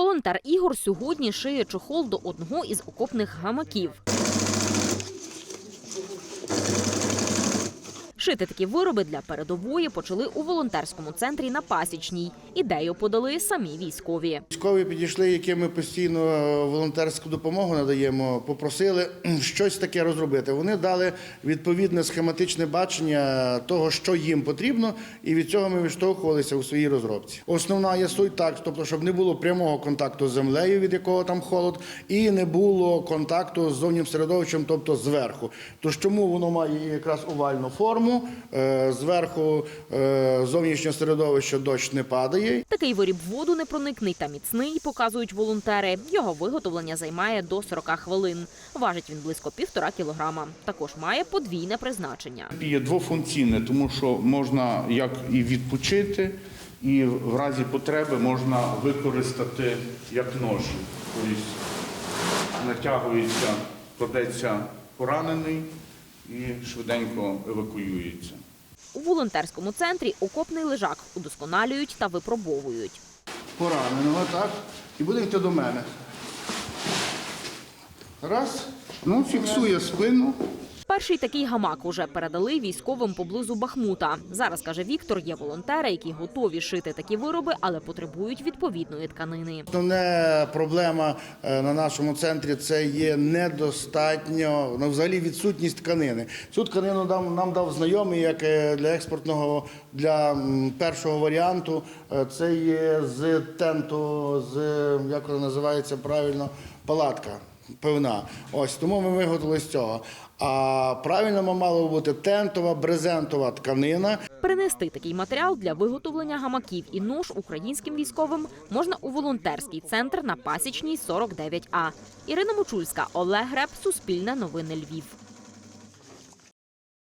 Волонтер Ігор сьогодні шиє чохол до одного із окопних гамаків. Шити такі вироби для передової почали у волонтерському центрі на Пасічній. Ідею подали самі військові. Військові підійшли, яким ми постійно е, волонтерську допомогу надаємо, попросили щось таке розробити. Вони дали відповідне схематичне бачення того, що їм потрібно, і від цього ми відштовхувалися у своїй розробці. Основна є суть так, тобто, щоб не було прямого контакту з землею, від якого там холод, і не було контакту з зовнім середовищем, тобто зверху. Тож чому воно має якраз овальну форму? Е, Зверху е, зовнішнє середовище дощ не падає, Такий виріб водонепроникний та міцний, показують волонтери. Його виготовлення займає до 40 хвилин. Важить він близько півтора кілограма. Також має подвійне призначення. Є двофункційне, тому що можна як і відпочити, і в разі потреби можна використати як нож. Тобто натягується, кладеться поранений і швиденько евакуюється. У волонтерському центрі окопний лежак удосконалюють та випробовують. пораненого, так? І буде йти до мене. Раз. Ну, фіксує спину. Перший такий гамак уже передали військовим поблизу Бахмута. Зараз каже Віктор, є волонтери, які готові шити такі вироби, але потребують відповідної тканини. Основна проблема е, на нашому центрі це є недостатньо, ну, взагалі відсутність тканини. Цю тканину нам, нам дав знайомий як е, для експортного, для першого варіанту. Е, Це є з тенту, з як вона називається правильно, палатка. Пивна. Ось тому ми виготовили з цього. А правильно мало бути тентова, брезентова тканина. Принести такий матеріал для виготовлення гамаків і нож українським військовим можна у волонтерський центр на Пасічній 49А. Ірина Мочульська, Олег Греб, Суспільне новини Львів.